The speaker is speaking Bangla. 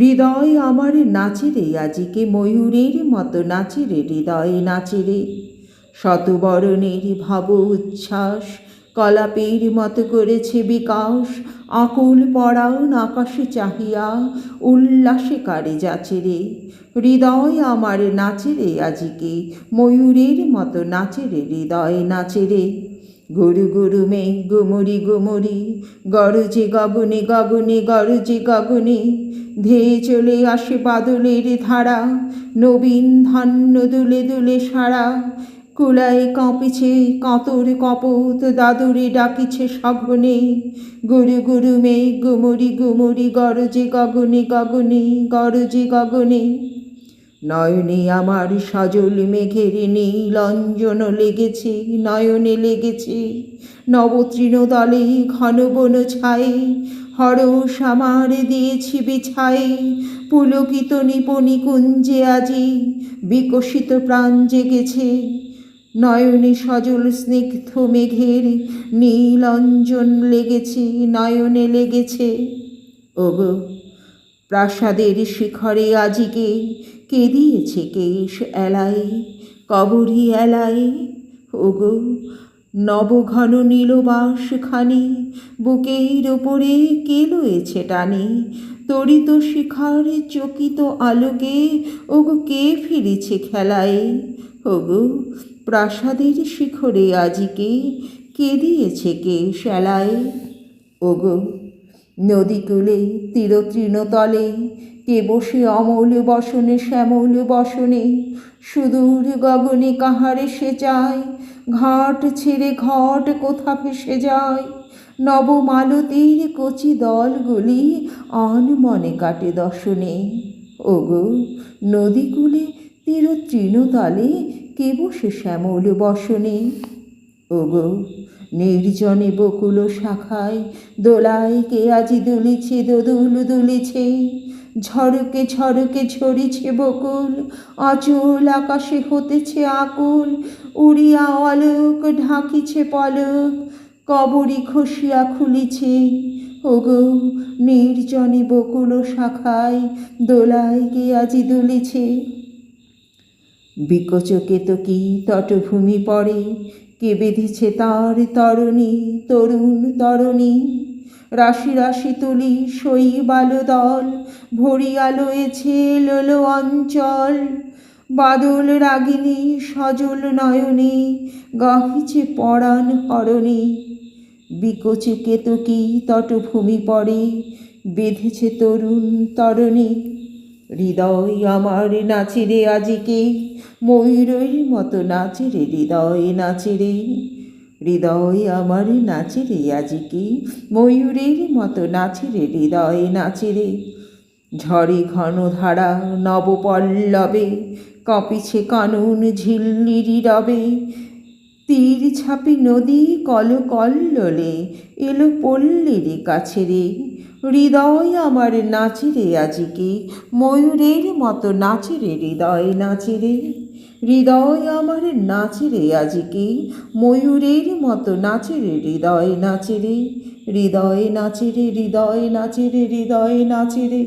হৃদয় আমার নাচে রে আজিকে ময়ূরের মতো নাচে রে হৃদয়ে নাচে রে শতবরণের ভাব উচ্ছ্বাস, কলাপের মতো করেছে বিকাশ, আকুল পরাণ আকাশে চাহিয়া উল্লাসে কারে যাচে রে। হৃদয় আমার নাচে রে আজিকে ময়ূরের মতো নাচে রে হৃদয়ে নাচে রে গুরু গুরু মে গুমুরি গুমুরি গরজে গগনে গগনে গরজে গগনে ধেয়ে চলে আসে বাদলের ধারা, নবীন ধান্য দুলে দুলে সারা। কুলায় কাঁপিছে কাঁতর কপত, দাদুরে ডাকিছে সঘনে। গুরু গুরু মে গুমুরি গুমুরি গরজে গগনে গগনে গরজে গগনে। নয়নে আমার সজল মেঘের নীলঞ্জন লেগেছে, নয়নে লেগেছে। নবতৃণ দলে ঘন বন ছায়ে হরস আমার দিয়েছি বিছায়ে। পুলকিত নিপনি কুঞ্জে আজি বিকশিত প্রাণ জেগেছে। নয়নে সজল স্নিগ্ধ মেঘের নীলঞ্জন লেগেছে, নয়নে লেগেছে। ওগো, প্রাসাদের শিখরে আজিকে কে দিয়েছে কেশ এলাই, কবরী এলাই? ওগো, নবঘন নীলবাস খানি বুকের ওপরে কে লয়েছে টানে? তরিত শিখার চকিত আলোকে ওগো কে ফিরেছে খেলায়? ওগো, প্রাসাদের শিখরে আজিকে কে দিয়েছে কে শ্যালায় ওগো, নদীকূলে তীরতৃণতলে কে বসে অমল বসনে শ্যামৌল বসনে? সুদূর গগনে কাহারে সে চায় ঘাট ছেড়ে ঘট কোথা ভেসে যায়? নবমালতীর কচি দলগুলি অন মনে কাটে দর্শনে। ওগো, নদীকূলে তীরতৃণতলে কে বসে শ্যামল বসনে? ওগো, নির্জনে বকুল শাখায় দোলায় কে আজি দুলিছে, দোদুল দুলিছে? ঝড়কে ঝড়কে ঝরিছে বকুল, অচল আকাশে হতেছে আকুল, উড়িয়া অলোক ঢাকিছে পলক, কবরী খসিয়া খুলিছে। ওগো, নির্জনে বকুল শাখায় দোলায় আজি দুলিছে? বিকচকে তো কি তটভূমি পড়ে, কে বেঁধেছে তার তরণী, তরুণ তরণী? রাশি রাশি তুলি শৈবাল দল ভরিয়া লয়েছে লোলো অঞ্চল। বাদল রাগিনী, সজল নয়নে, গাহিছে পরাণ হরণী। বিকচে কেতকী, তটভূমি পড়ে, বেঁধেছে তরুণ তরণে। হৃদয় আমার নাচে রে আজিকে, ময়ূরের মতো নাচে রে, হৃদয় নাচে রে। হৃদয় আমার নাচে রে আজিকে ময়ূরের মতো নাচে রে, হৃদয় নাচে রে। ঝড়ে ঘন ধারা নবপল্লবে, কপিছে কানুন ঝিল্লিরি রবে তীর ছাপি নদী কল কল্লোলে, এলো পল্লীর কাছে রে হৃদয় আমার নাচে রে আজিকে, ময়ূরের মতো নাচে রে হৃদয় নাচে রে হৃদয় আমার নাচে রে আজিকে, ময়ূরের মতো নাচে রে হৃদয় নাচে রে হৃদয় নাচে রে হৃদয় নাচে রে হৃদয় নাচে রে